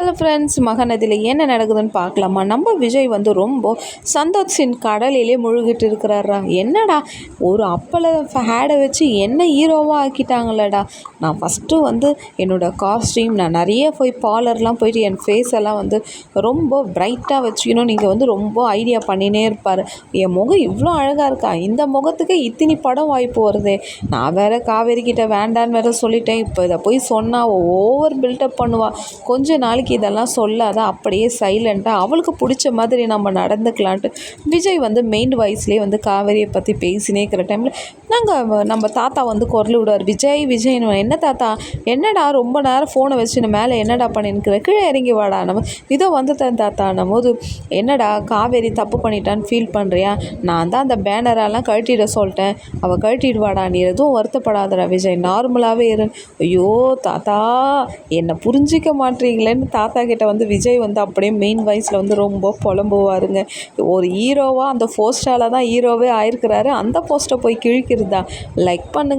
Hello friends மகநதியில் என்ன நடக்குதுன்னு பார்க்கலாமா? நம்ம விஜய் வந்து ரொம்ப சந்தோஷின் கடலிலே முழுகிட்டு இருக்கிறாரா என்னடா? ஒரு அப்பளை ஹேடை வச்சு என்ன ஹீரோவாக ஆக்கிட்டாங்களடா? நான் ஃபஸ்ட்டு வந்து என்னோடய காஸ்ட்யூம் நான் நிறைய போய் பார்லர்லாம் போயிட்டு என் ஃபேஸ் எல்லாம் வந்து ரொம்ப பிரைட்டாக வச்சுக்கணும் நீங்கள் வந்து ரொம்ப ஐடியா பண்ணினே இருப்பார். என் முகம் இவ்வளோ அழகாக இருக்கா? இந்த முகத்துக்கு இத்தினி படம் வாய்ப்பு வருதே. நான் வேறு காவேரி கிட்ட வேண்டான்னு வேறு சொல்லிட்டேன். இப்போ இதை போய் சொன்னால் ஓவர் பில்டப் பண்ணுவாள் கொஞ்ச நாளைக்கு இதெல்லாம் சொல்லாத அப்படியே சைலண்ட்டாக அவளுக்கு பிடிச்ச மாதிரி நம்ம நடந்துக்கலான்ட்டு விஜய் வந்து மெயின் வாய்ஸ்லேயே வந்து காவேரியை பற்றி பேசினே இருக்கிற டைமில் நாங்கள் நம்ம தாத்தா வந்து குரல் விடுவார். விஜய் விஜய் என்ன தாத்தா? என்னடா ரொம்ப நேரம் ஃபோனை வச்சு மேலே என்னடா பண்ணிருக்கிற கீழே இறங்கி வாடா நம்ம இதோ வந்துட்டேன் தாத்தான்னும் போது என்னடா காவேரி தப்பு பண்ணிட்டான்னு ஃபீல் பண்ணுறியா நான் தான் அந்த பேனரெல்லாம் கழட்டிட சொல்லிட்டேன். அவள் கழட்டிடுவாடா நீ எதுவும் வருத்தப்படாதடா விஜய். நார்மலாகவே இரு. ஐயோ தாத்தா என்னை புரிஞ்சிக்க மாட்டீங்களேன்னு தாத்தா கிட்ட வந்து விஜய் வந்து அப்படியே மெயின் வாய்ஸில் வந்து ரொம்ப புலம்புவாருங்க. ஒரு ஹீரோவாக அந்த போஸ்டால தான் ஹீரோவே ஆயிருக்கிறாரு. அந்த போஸ்ட்டை போய் கிழிக்கிறதா? லைக் பண்ணுங்கள்